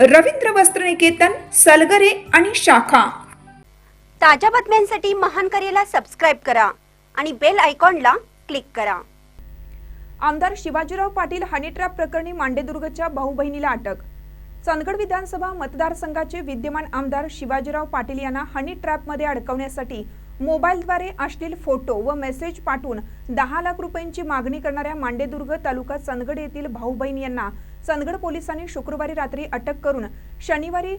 रवींद्र वस्त्रनिकेतन सलगरे आणि शाखा. ताज्या बातम्यांसाठी महान करेला सबस्क्राईब करा आणि बेल आयकॉनला क्लिक करा. आमदार शिवाजीराव पाटील हनी ट्रॅप प्रकरणी मांडेदुर्गच्या भाऊ बहिणीला अटक चंदगड विधानसभा मतदारसंघाचे विद्यमान आमदार शिवाजीराव पाटील यांना हनी ट्रॅपमध्ये अडकवण्यासाठी मोबाईलद्वारे अश्लील फोटो व मेसेज पाठवून दहा लाख रुपयांची मागणी करणाऱ्या मांडेदुर्ग तालुका चंदगड येथील भाऊ बहीण यांना चंदगड पोलिसांनी शुक्रवारी रात्री अटक करून शनिवारी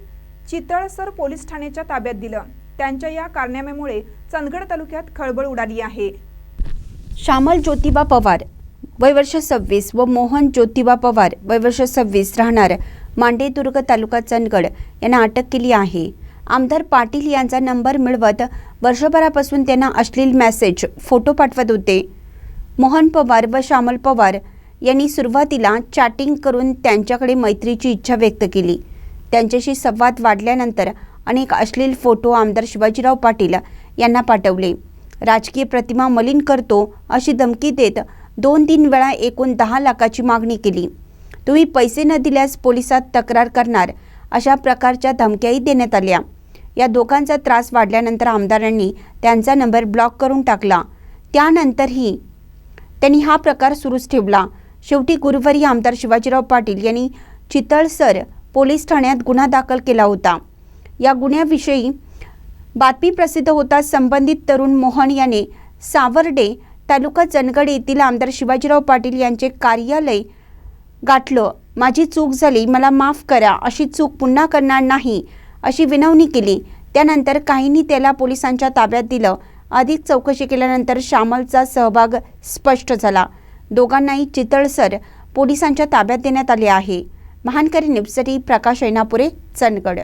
चितळसर पोलीस ठाण्याच्या ताब्यात दिलं. त्यांच्या या कारनाम्यामुळे चंदगड तालुक्यात खळबळ उडाली आहे. श्यामल ज्योतिबा पवार वय वर्ष सव्वीस व मोहन ज्योतिबा पवार वय वर्ष सव्वीस राहणार मांडेदुर्ग तालुका चंदगड यांना अटक केली आहे. आमदार पाटील यांचा नंबर मिळवत वर्षभरापासून त्यांना अश्लील मेसेज फोटो पाठवत होते. मोहन पवार व श्यामल पवार यांनी सुरुवातीला चॅटिंग करून त्यांच्याकडे मैत्रीची इच्छा व्यक्त केली. त्यांच्याशी संवाद वाढल्यानंतर अनेक अश्लील फोटो आमदार शिवाजीराव पाटील यांना पाठवले. राजकीय प्रतिमा मलिन करतो अशी धमकी देत दोन तीन वेळा एकूण दहा लाखाची मागणी केली. तुम्ही पैसे न दिल्यास पोलिसात तक्रार करणार अशा प्रकारच्या धमक्याही देण्यात आल्या. या दोघांचा त्रास वाढल्यानंतर आमदारांनी त्यांचा नंबर ब्लॉक करून टाकला. त्यानंतरही त्यांनी हा प्रकार सुरूच ठेवला. शेवटी गुरुवारी आमदार शिवाजीराव पाटील यांनी चितळसर पोलीस ठाण्यात गुन्हा दाखल केला होता. या गुन्ह्याविषयी बातमी प्रसिद्ध होताच संबंधित तरुण मोहन याने सावर्डे तालुका चंदगड येथील आमदार शिवाजीराव पाटील यांचे कार्यालय गाठलं. माझी चूक झाली मला माफ करा अशी चूक पुन्हा करणार नाही अशी विनवणी केली. त्यानंतर काहींनी त्याला पोलिसांच्या ताब्यात दिलं. अधिक चौकशी केल्यानंतर श्यामलचा सहभाग स्पष्ट झाला. दोघांनाही चितळसर पोलिसांच्या ताब्यात देण्यात आले आहे. महानकरी न्यूजसाठी प्रकाश ऐनापुरे चंदगड.